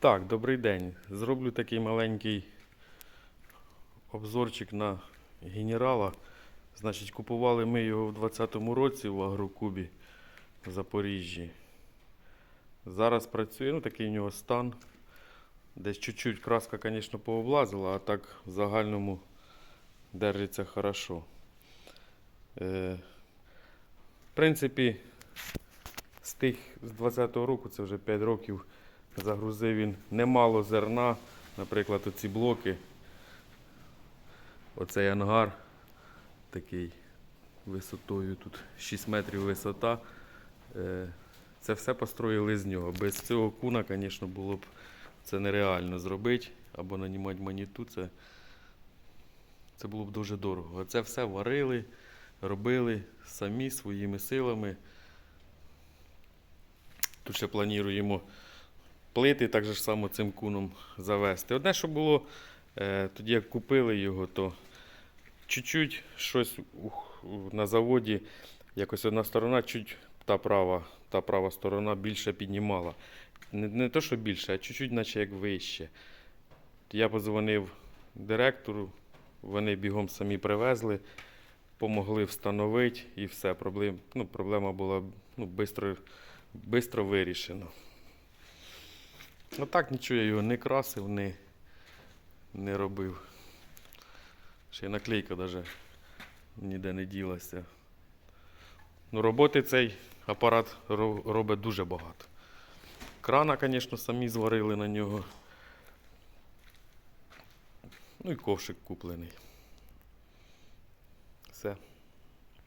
Так, добрий день. Зроблю такий маленький обзорчик на генерала. Значить, купували ми його в 2020 році в Агрокубі в Запоріжжі. Зараз працює, ну такий у нього стан. Десь чуть-чуть краска, звісно, пооблазила, а так в загальному держиться хорошо. Е, в принципі, з тих з 20-го року, це вже 5 років, загрузив він немало зерна. Наприклад, оці блоки. Оцей ангар такий висотою, тут 6 метрів висота. Е, Це все построїли з нього. Без цього куна, звісно, було б це нереально зробити. Або нанімати маніту, це, це було б дуже дорого. Це все варили, робили самі своїми силами. Тут ще плануємо плити так же само цим куном завести. Одне, що було, е, тоді як купили його, то чуть-чуть щось на заводі, якось одна сторона, чуть та права, та права сторона більше піднімала. Не, не то, що більше, а чуть-чуть, наче як вище. Я позвонив директору, вони бігом самі привезли, помогли встановити і все. Проблем, ну, проблема була ну, бистро, бистро вирішена. Ну так нічого я його не красив, не, не робив. Ще й наклейка навіть ніде не ділася. Ну, роботи цей апарат робить дуже багато. Крана, звісно, самі зварили на нього. Ну і ковшик куплений. Все.